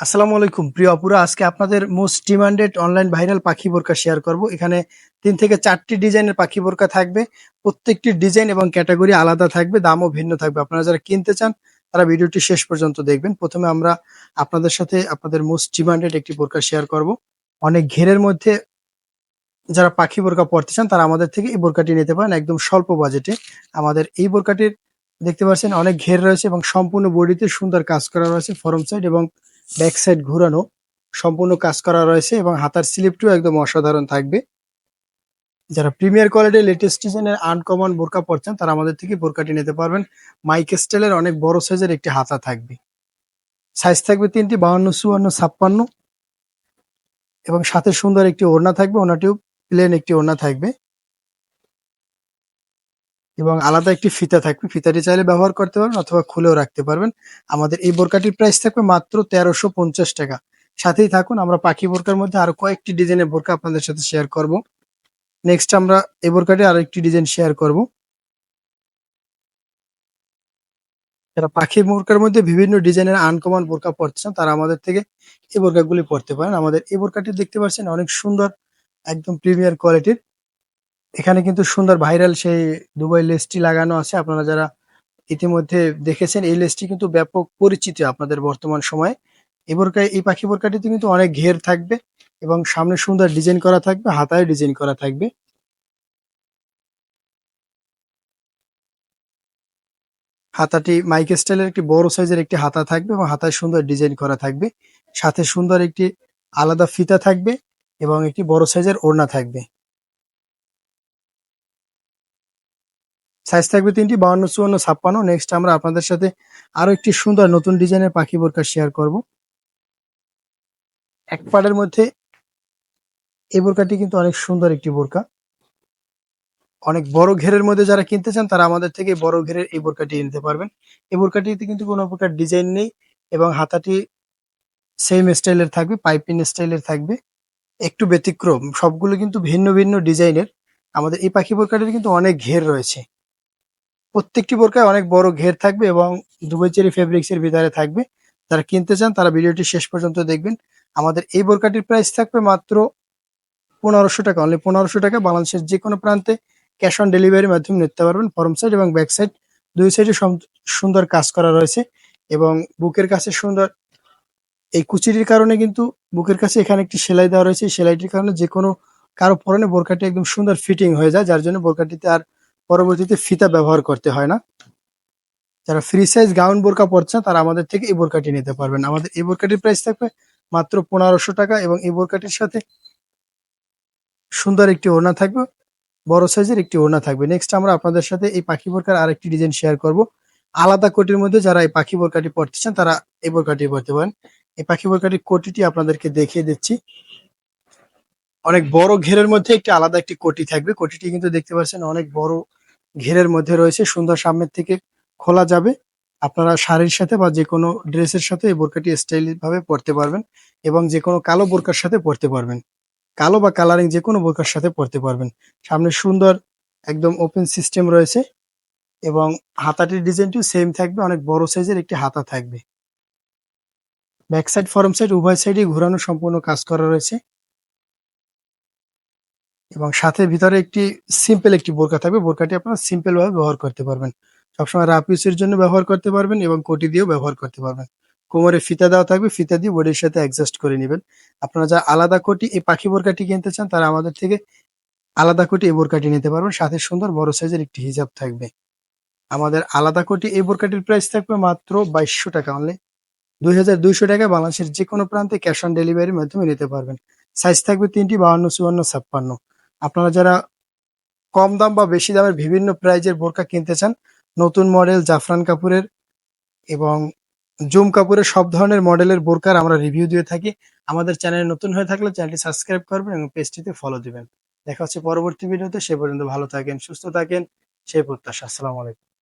আসসালামু আলাইকুম। প্রিয় আপুরা, আজকে আপনাদের মোস্ট ডিমান্ডেড অনলাইন ভাইরাল পাখি বোরকা শেয়ার করব। এখানে তিন থেকে চারটি ডিজাইনের পাখি বোরকা থাকবে। প্রত্যেকটি ডিজাইন এবং ক্যাটাগরি আলাদা থাকবে, দামও ভিন্ন থাকবে। আপনারা যারা কিনতে চান, তারা ভিডিওটি শেষ পর্যন্ত দেখবেন। প্রথমে আমরা আপনাদের সাথে আপনাদের মোস্ট ডিমান্ডেড একটি বোরকা শেয়ার করব। অনেক ঘেরের মধ্যে যারা পাখি বোরকা পড়তে চান, তারা আমাদের থেকে এই বোরকাটি নিতে পারেন একদম স্বল্প বাজেটে। আমাদের এই বোরকাটির, দেখতে পাচ্ছেন, অনেক ঘের রয়েছে এবং সম্পূর্ণ বডিতে সুন্দর কাজ করা রয়েছে ফরম সাইড এবং ব্যাক সাইড ঘুরানো, সম্পূর্ণ কাজ করা রয়েছে এবং হাতার স্লিপটিও একদম অসাধারণ থাকবে। যারা প্রিমিয়ার কোয়ালিটির লেটেস্ট ডিজাইনের আনকমন বোরকা পড়ছেন তারা আমাদের থেকে বোরকাটি নিতে পারবেন। মাইক স্টাইলের অনেক বড় সাইজের একটি হাতা থাকবে। সাইজ থাকবে তিনটি, বাহান্ন, চুয়ান্ন, ছাপ্পান্ন। এবং সাথে সুন্দর একটি ওড়না থাকবে, ওড়নাটিও প্লেন একটি ওড়না থাকবে। এবং আলাদা একটি ফিতা থাকবে। ফিতাটি চাইলে ব্যবহার করতে পারবেন অথবা খুলেও রাখতে পারবেন। আমাদের এই বোরকাটির প্রাইস থাকবে মাত্র তেরোশো পঞ্চাশ টাকা। সাথেই থাকুন, আমরা পাখি বোরকার মধ্যে আরও কয়েকটি ডিজাইনের বোরকা আপনাদের সাথে শেয়ার করব। নেক্সট আমরা এই বোরকাটি আরও একটি ডিজাইন শেয়ার করব। যারা পাখি বোরকার মধ্যে বিভিন্ন ডিজাইনের আনকমন বোরকা পড়তেছেন তারা আমাদের থেকে এই বোরকাগুলি পড়তে পারেন। আমাদের এই বোরকাটি দেখতে পাচ্ছেন, অনেক সুন্দর, একদম প্রিমিয়ার কোয়ালিটির এখানে কিন্তু সুন্দর ভাইরাল সেই দুবাই লেসটি লাগানো আছে। আপনারা যারা ইতিমধ্যে দেখেছেন, এই লেসটি কিন্তু ব্যাপক পরিচিত আপনাদের বর্তমান সময়ে। এই এই পাখি বোরকাটিতে কিন্তু অনেক ঘের থাকবে এবং সামনে সুন্দর ডিজাইন করা থাকবে হাতায় ডিজাইন করা থাকবে। হাতাটি মাইক স্টাইলের একটি বড় সাইজের একটি হাতা থাকবে এবং হাতায় সুন্দর ডিজাইন করা থাকবে। সাথে সুন্দর একটি আলাদা ফিতা থাকবে এবং একটি বড় সাইজের ওড়না থাকবে। সাইজ থাকবে তিনটি, বাউন্ন, চুয়ান্ন, ছাপ্পান্ন। নেক্সট আমরা আপনাদের সাথে আরও একটি সুন্দর নতুন ডিজাইনের পাখি বোরকা শেয়ার করব। এক পাড়ের মধ্যে এই বোরকাটি কিন্তু অনেক সুন্দর একটি বোরকা। অনেক বড় ঘেরের মধ্যে যারা কিনতে চান, তারা আমাদের থেকে বড় ঘেরের এই বোরকাটি নিতে পারবেন। এই বোরকাটিতে কিন্তু কোনো প্রকার ডিজাইন নেই এবং হাতাটি সেম স্টাইলের থাকবে, পাইপিং স্টাইলের থাকবে। একটু ব্যতিক্রম, সবগুলো কিন্তু ভিন্ন ভিন্ন ডিজাইনের। আমাদের এই পাখি বোরকাটির কিন্তু অনেক ঘের রয়েছে। প্রত্যেকটি বোরকায় অনেক বড় ঘের থাকবে এবং দুবাই চেরি ফেব্রিক্স এর ভিতরে থাকবে। যারা কিনতে চান তারা ভিডিওটি শেষ পর্যন্ত দেখবেন। আমাদের এই বোরকাটির প্রাইস থাকবে মাত্র পনেরোশো টাকা। অনলি পনেরোশো টাকা। বাংলাদেশের যে কোনো প্রান্তে ক্যাশ অন ডেলিভারির মাধ্যমে নিতে পারবেন। ফরম সাইড এবং ব্যাক সাইড দুই সাইডে সুন্দর কাজ করা রয়েছে এবং বুকের কাছে সুন্দর এই কুচিটির কারণে কিন্তু বুকের কাছে এখানে একটি সেলাই দেওয়া রয়েছে। সেলাইটির কারণে যে কোনো কারও পরনে বোরকাটি একদম সুন্দর ফিটিং হয়ে যায়, যার জন্য বোরকাটিতে আর পরবর্তীতে ফিতা ব্যবহার করতে হয় না। যারা ফ্রি সাইজ গাউন বোরকা পড়ছেন তারা আমাদের থেকে এই বোরকাটি নিতে পারবেন। আমাদের এই বোরকাটির প্রাইস থাকবে মাত্র পনেরোশো টাকা এবং এই বোরকাটির সাথে সুন্দর একটি ওড়না থাকবে, বড় সাইজের একটি ওড়না থাকবে। নেক্সট আমরা আপনাদের সাথে এই পাখি বোরকার আরেকটি ডিজাইন শেয়ার করব। আলাদা কোটির মধ্যে যারা এই পাখি বোরকাটি পড়তে চান, তারা এই বোরকাটি পড়তে পারেন। এই পাখি বোরকাটির কোটিটি আপনাদেরকে দেখিয়ে দিচ্ছি। অনেক বড় ঘেরের মধ্যে একটি আলাদা একটি কোটি থাকবে। কোটিটি কিন্তু দেখতে পাচ্ছেন অনেক বড় ঘেরের মধ্যে রয়েছে, সুন্দর সামনের থেকে খোলা যাবে। আপনারা শাড়ির সাথে বা যে কোনো ড্রেসের সাথে এই বোরকাটি স্টাইল ভাবে পরতে পারবেন এবং যে কোনো কালো বোরকার সাথে পরতে পারবেন। কালো বা কালারিং যে কোনো বোরকার সাথে পরতে পারবেন। সামনে সুন্দর একদম ওপেন সিস্টেম রয়েছে এবং হাতাটির ডিজাইনটিও সেম থাকবে, অনেক বড় সাইজের একটি হাতা থাকবে। ব্যাক সাইড ফরম সাইড উভয় সাইডে ঘোরানো সম্পূর্ণ কাজ করা রয়েছে। এবং সাথে ভিতরে একটি সিম্পল একটি বোরকা থাকবে। বোরকাটি আপনারা সিম্পল ভাবে ব্যবহার করতে পারবেন। সবসময় রাপ ইউজের জন্য ব্যবহার করতে পারবেন এবং কোটি দিয়েও ব্যবহার করতে পারবেন। কোমরে ফিতা দেওয়া থাকবে, ফিতা দিয়ে বডির সাথে অ্যাডজাস্ট করে নেবেন। আপনারা যা আলাদা কোটি এই পাখি বোরকাটি কিনতে চান, তারা আমাদের থেকে আলাদা কোটি এই বোরকাটি নিতে পারবেন। সাথে সুন্দর বড় সাইজের একটি হিজাব থাকবে। আমাদের আলাদা কোটি এই বোরকাটির প্রাইস থাকবে মাত্র বাইশশো টাকা অনলি দুই হাজার দুইশো টাকা বাংলাদেশের যে কোনো প্রান্তে ক্যাশ অন ডেলিভারির মাধ্যমে নিতে পারবেন। সাইজ থাকবে তিনটি, বাহান্ন, চুয়ান্ন, ছাপ্পান্ন। আপনারা যারা কম দাম বা বেশি দামের বিভিন্ন প্রাইজের বোরকা কিনতে চান, নতুন মডেল জাফরান কাপুরের এবং জুম কাপুরের সব ধরনের মডেলের বোরকার আমরা রিভিউ দিয়ে থাকি। আমাদের চ্যানেল নতুন হয়ে থাকলে চ্যানেলটি সাবস্ক্রাইব করবেন এবং পেজটিতে ফলো দিবেন। দেখা হচ্ছে পরবর্তী ভিডিওতে সে পর্যন্ত ভালো থাকেন, সুস্থ থাকেন, সেই প্রত্যাশা। আসসালামু আলাইকুম।